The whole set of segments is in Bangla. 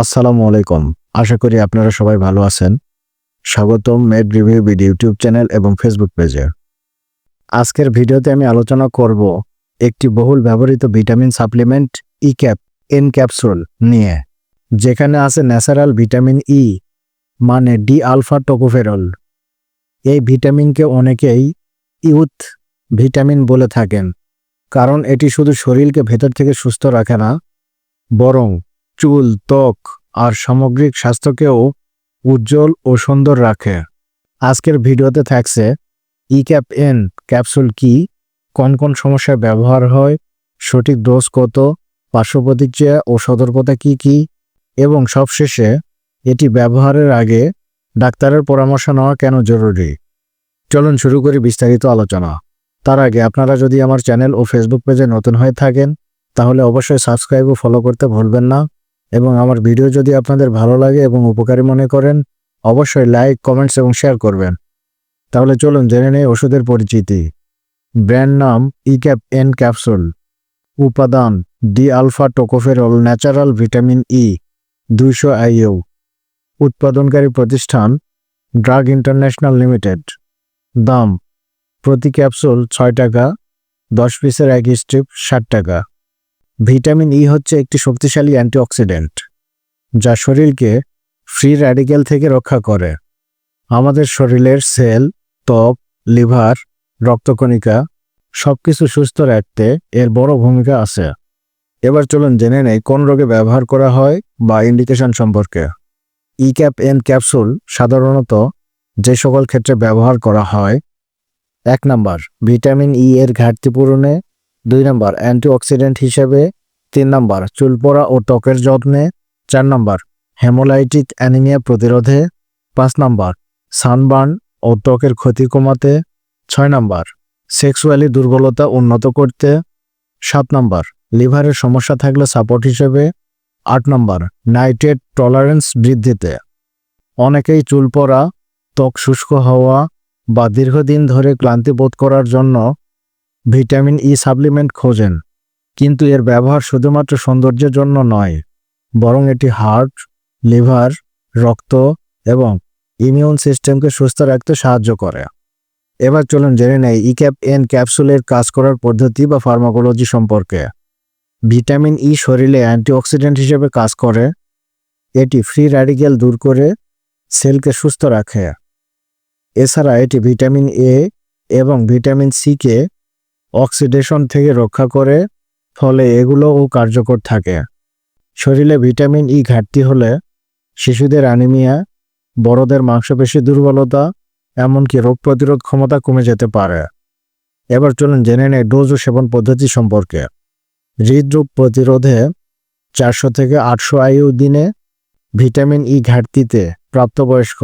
আসসালামু আলাইকুম। আশা করি আপনারা সবাই ভালো আছেন। স্বাগতম med review BD YouTube channel এবং ফেসবুক পেজে। আজকের ভিডিওতে আমি আলোচনা করব একটি বহুল ব্যবহৃত vitamin supplement E cap N capsule নিয়ে, যেখানে আছে ন্যাচারাল ভিটামিন ই মানে ডি আলফা টোকোফেরল এই ভিটামিনকে অনেকেই ইউথ ভিটামিন বলে থাকেন, কারণ এটি শুধু শরীরকে ভেতর থেকে সুস্থ রাখে না, বরং চুল, ত্বক আর সামগ্রিক স্বাস্থ্যকেও উজ্জ্বল ও সুন্দর রাখে। আজকের ভিডিওতে থাকছে ই ক্যাপ এন ক্যাপসুল কি, কোন কোন সমস্যায় ব্যবহার হয়, সঠিক ডোজ কত, পার্শ্ব প্রতিক্রিয়া ও সতর্কতা কি কি, এবং সবশেষে এটি ব্যবহারের আগে ডাক্তারের পরামর্শ নেওয়া কেন জরুরি? চলুন শুরু করি বিস্তারিত আলোচনা। তার আগে আপনারা যদি আমার চ্যানেল ও ফেসবুক পেজে নতুন হয়ে থাকেন, তাহলে অবশ্যই সাবস্ক্রাইব ও ফলো করতে ভুলবেন না। এবং আমার ভিডিও যদি আপনাদের ভালো লাগে এবং উপকারী মনে করেন, অবশ্যই লাইক, কমেন্টস এবং শেয়ার করবেন। তাহলে চলুন জেনে নেই ওষুধের পরিচিতি। ব্র্যান্ড নাম ইক্যাপ এন ক্যাপসুল উপাদান D alpha tocopherol natural vitamin E দুইশো আইইউ উৎপাদনকারী প্রতিষ্ঠান ড্রাগ ইন্টারন্যাশনাল লিমিটেড দাম, প্রতি ক্যাপসুল ছয় টাকা, দশ পিসের এক স্ট্রিপ ষাট টাকা। ভিটামিন ই হচ্ছে একটি শক্তিশালী অ্যান্টিঅক্সিডেন্ট, যা শরীরকে ফ্রি র্যাডিক্যাল থেকে রক্ষা করে। আমাদের শরীরের সেল, ত্বক, লিভার, রক্তকণিকা সবকিছু সুস্থ রাখতে এর বড় ভূমিকা আছে। এবার চলুন জেনে নেই কোন রোগে ব্যবহার করা হয় বা ইন্ডিকেশন সম্পর্কে। ই ক্যাপ এন ক্যাপসুল সাধারণত যে সকল ক্ষেত্রে ব্যবহার করা হয়, এক নাম্বার, ভিটামিন ই এর ঘাটতি পূরণে দুই নম্বর, অ্যান্টিঅক্সিডেন্ট হিসেবে তিন নম্বর চুল পড়া ও ত্বকের যত্নে চার নম্বর, হেমোলাইটিক অ্যানিমিয়া প্রতিরোধে পাঁচ নম্বর, সানবার্ন ও ত্বকের ক্ষতি কমাতে ছয় নম্বর, সেক্সুয়ালি দুর্বলতা উন্নত করতে সাত নম্বর, লিভারের সমস্যা থাকলে সাপোর্ট হিসেবে আট নম্বর, নাইট্রেট টলারেন্স বৃদ্ধিতে। অনেকেই চুল পড়া ত্বক শুষ্ক হওয়া বা দীর্ঘদিন ধরে ক্লান্তি বোধ করার জন্য ভিটামিন ই সাপ্লিমেন্ট খোঁজেন, কিন্তু এর ব্যবহার শুধুমাত্র সৌন্দর্যের জন্য নয়, বরং এটি হার্ট লিভার রক্ত এবং ইমিউন সিস্টেমকে সুস্থ রাখতে সাহায্য করে। এবার চলুন জেনে নেই ইক্যাপ এন ক্যাপসুলের কাজ করার পদ্ধতি বা ফার্মাকোলজি সম্পর্কে। ভিটামিন ই শরীরে অ্যান্টিঅক্সিডেন্ট হিসেবে কাজ করে, এটি ফ্রি র্যাডিক্যাল দূর করে সেলকে সুস্থ রাখে। এছাড়া এটি ভিটামিন এ এবং ভিটামিন সিকে অক্সিডেশন থেকে রক্ষা করে, ফলে এগুলোও কার্যকর থাকে। শরীরে ভিটামিন ই ঘাটতি হলে শিশুদের অ্যানিমিয়া, বড়দের মাংসপেশি দুর্বলতা, এমনকি রোগ প্রতিরোধ ক্ষমতা কমে যেতে পারে। এবার চলুন জেনে নেই ডোজ ও সেবন পদ্ধতি সম্পর্কে। হৃদরোগ প্রতিরোধে চারশো থেকে আটশো আইইউ দিনে ভিটামিন ই ঘাটতিতে প্রাপ্তবয়স্ক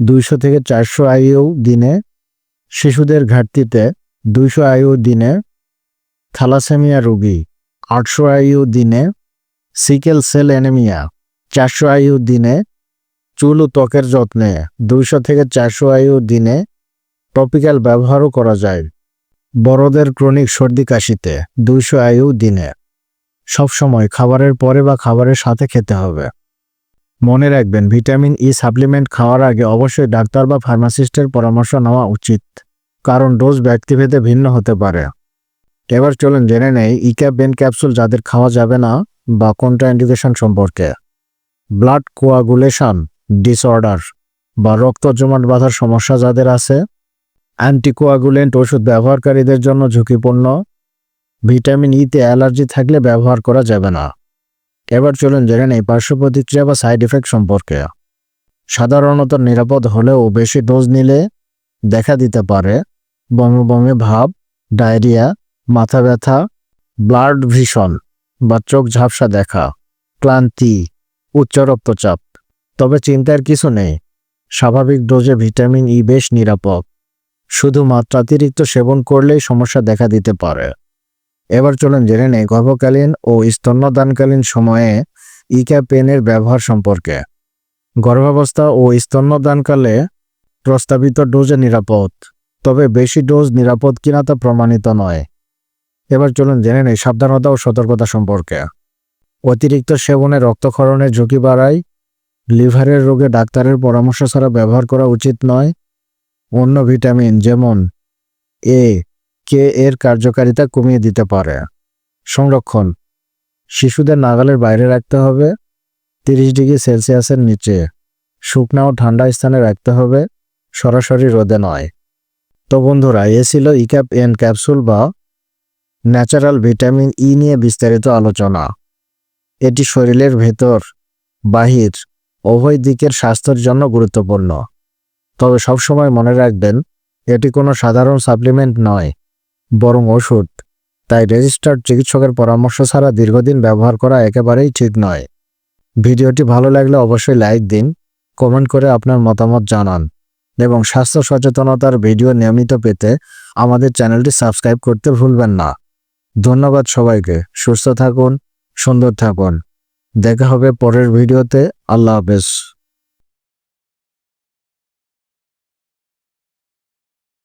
দুইশো থেকে চারশো আইইউ দিনে শিশুদের ঘাটতিতে দুইশো আইইউ দিনে থ্যালাসেমিয়া রোগী, আটশো আইইউ দিনে সিকেল সেল অ্যানেমিয়া, চারশো আইইউ দিনে চুল ও ত্বকের যত্নে দুইশো থেকে চারশো আইইউ দিনে টপিক্যাল ব্যবহারও করা যায়। বড়দের ক্রনিক সর্দি কাশিতে দুইশো আইইউ দিনে। সবসময় খাবারের পরে বা খাবারের সাথে খেতে হবে। মনে রাখবেন, ভিটামিন ই সাপ্লিমেন্ট খাওয়ার আগে অবশ্যই ডাক্তার বা ফার্মাসিস্টের পরামর্শ নেওয়া উচিত। কারণ ডোজ ব্যক্তিভেদে ভিন্ন হতে পারে। এবার চলুন জেনে নেই ইক্যাপ বেন ক্যাপসুল যাদের খাওয়া যাবে না বা কোনটা ইন্ডিকেশন সম্পর্কে। ব্লাড কোয়াগুলেশন ডিসঅর্ডার বা রক্ত জমাট বাঁধার সমস্যা যাদের আছে। অ্যান্টিকোয়াগুলেন্ট ওষুধ ব্যবহারকারীদের জন্য ঝুঁকিপূর্ণ। ভিটামিন ইতে অ্যালার্জি থাকলে ব্যবহার করা যাবে না। এবার চলুন জেনে নেই পার্শ্ব প্রতিক্রিয়া বা সাইড ইফেক্ট সম্পর্কে। সাধারণত নিরাপদ হলেও বেশি ডোজ নিলে দেখা দিতে পারে। বমি বমি ভাব, ডায়রিয়া, মাথা ব্যথা, ব্লাড ভিশন বা চোখ ঝাপসা দেখা, ক্লান্তি, উচ্চ রক্তচাপ। তবে চিন্তার কিছু নেই, স্বাভাবিক ডোজে ভিটামিন ই বেশ নিরাপদ। শুধু মাত্রাতিরিক্ত সেবন করলেই সমস্যা দেখা দিতে পারে। এবার চলুন জেনে নেই গর্ভকালীন ও স্তন্যদানকালীন সময়ে ইক্যাপেনের ব্যবহার সম্পর্কে। গর্ভাবস্থা ও স্তন্যদানকালে প্রস্তাবিত ডোজে নিরাপদ। তবে বেশি ডোজ নিরাপদ কিনা তা প্রমাণিত নয়। এবার চলুন জেনে নেই সাবধানতা ও সতর্কতা সম্পর্কে। অতিরিক্ত সেবনে রক্তক্ষরণের ঝুঁকি বাড়ায়, লিভারের রোগে ডাক্তারের পরামর্শ ছাড়া ব্যবহার করা উচিত নয়। অন্য ভিটামিন যেমন এ, কে এর কার্যকারিতা কমিয়ে দিতে পারে। সংরক্ষণ, শিশুদের নাগালের বাইরে রাখতে হবে, তিরিশ ডিগ্রি সেলসিয়াসের নিচে, শুকনা ও ঠান্ডা স্থানে রাখতে হবে, সরাসরি রোদে নয়। তো বন্ধুরা, এ ছিল ইক্যাপ এন ক্যাপসুল বা ন্যাচারাল ভিটামিন ই নিয়ে বিস্তারিত আলোচনা। এটি শরীরের ভেতর, বাহির, উভয় দিকের স্বাস্থ্যের জন্য গুরুত্বপূর্ণ। তবে সবসময় মনে রাখবেন, এটি কোনো সাধারণ সাপ্লিমেন্ট নয়, বরং ওষুধ। তাই রেজিস্টার্ড চিকিৎসকের পরামর্শ ছাড়া দীর্ঘদিন ব্যবহার করা একেবারেই ঠিক নয়। ভিডিওটি ভালো লাগলে অবশ্যই লাইক দিন, কমেন্ট করে আপনার মতামত জানান। এবং স্বাস্থ্য সচেতনতার ভিডিও নিয়মিত পেতে আমাদের চ্যানেলটি সাবস্ক্রাইব করতে ভুলবেন না। ধন্যবাদ সবাইকে। সুস্থ থাকুন, সুন্দর থাকুন। দেখা হবে পরের ভিডিওতে। আল্লাহ হাফেজ।